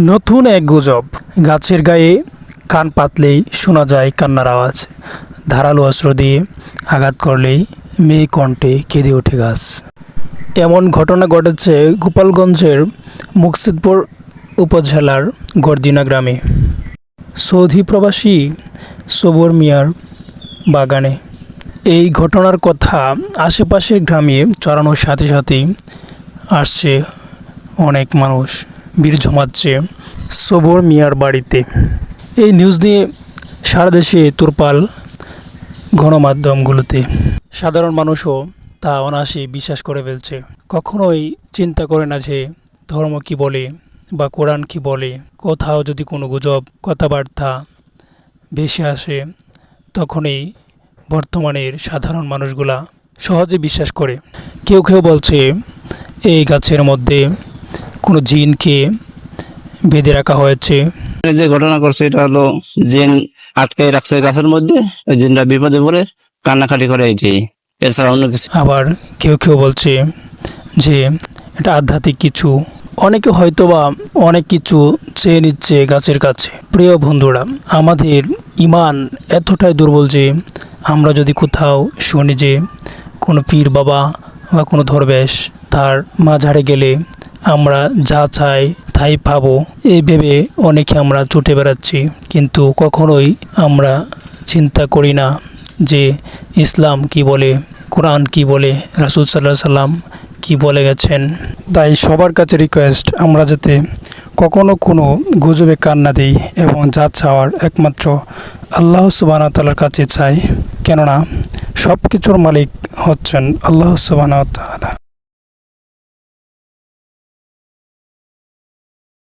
নতুন এক গুজব। গাছের গায়ে কান পাতলেই শোনা যায় কান্নার আওয়াজ। ধারালো অস্ত্র দিয়ে আঘাত করলেই মেয়ে কণ্ঠে কেঁদে ওঠে গাছ। এমন ঘটনা ঘটেছে গোপালগঞ্জের মুকসিদপুর উপজেলার গর্জিনা গ্রামে। সৌদি প্রবাসী সবর মিয়ার বাগানে। এই ঘটনার কথা আশেপাশের গ্রামে চড়ানোর সাথে সাথেই আসছে অনেক মানুষ ভিড় জমাচ্ছে। সবর মিয়ার বাড়িতে। এই নিউজ নিয়ে সারা দেশে তোরপাল গণমাধ্যমগুলোতে। সাধারণ মানুষও তা অনায়াসে বিশ্বাস করে ফেলছে। কখনোই চিন্তা করে না যে ধর্ম কি বলে বা কোরআন কি বলে। কোথাও যদি কোনো গুজব, কথাবার্তা ভেসে আসে, তখনই বর্তমানের সাধারণ মানুষগুলা সহজে বিশ্বাস করে। কেউ কেউ বলছে, এই গাছের মধ্যে কোনো জিনকে বেঁধে রাখা হয়েছে। যে ঘটনা করছে এটা হলো জিন আটকে রাখছে গাছের মধ্যে ওই জিনটা বিপদে পড়ে কান্নাকাটি করে এটি। এছাড়া অন্য কিছু আবার কেউ কেউ বলছে যে এটা আধ্যাত্মিক কিছু। অনেকে হয়তোবা অনেক কিছু চেয়ে নিচ্ছে গাছের কাছে। প্রিয় বন্ধুরা আমাদের ইমান এতটাই দুর্বল যে আমরা যদি কোথাও শুনি যে কোনো পীর বাবা বা কোনো ধর্বেশ তার মাঝারে গেলে আমরা যা চাই তাই পাবো। এই ভেবে অনেকে আমরা ছুটে বেড়াচ্ছি, কিন্তু কখনোই আমরা চিন্তা করি না যে ইসলাম কি বলে, কোরআন কি বলে, রাসুল সাল্লাহ সাল্লাম কি বলে গেছেন। তাই সবার কাছে রিকোয়েস্ট আমরা যাতে কখনো কোনো গুজবে কান না দিই এবং যা চাওয়ার একমাত্র আল্লাহ সুবাহ তালার কাছে চাই। কেননা সব কিছুর মালিক হচ্ছেন আল্লাহ সুবাহ তালা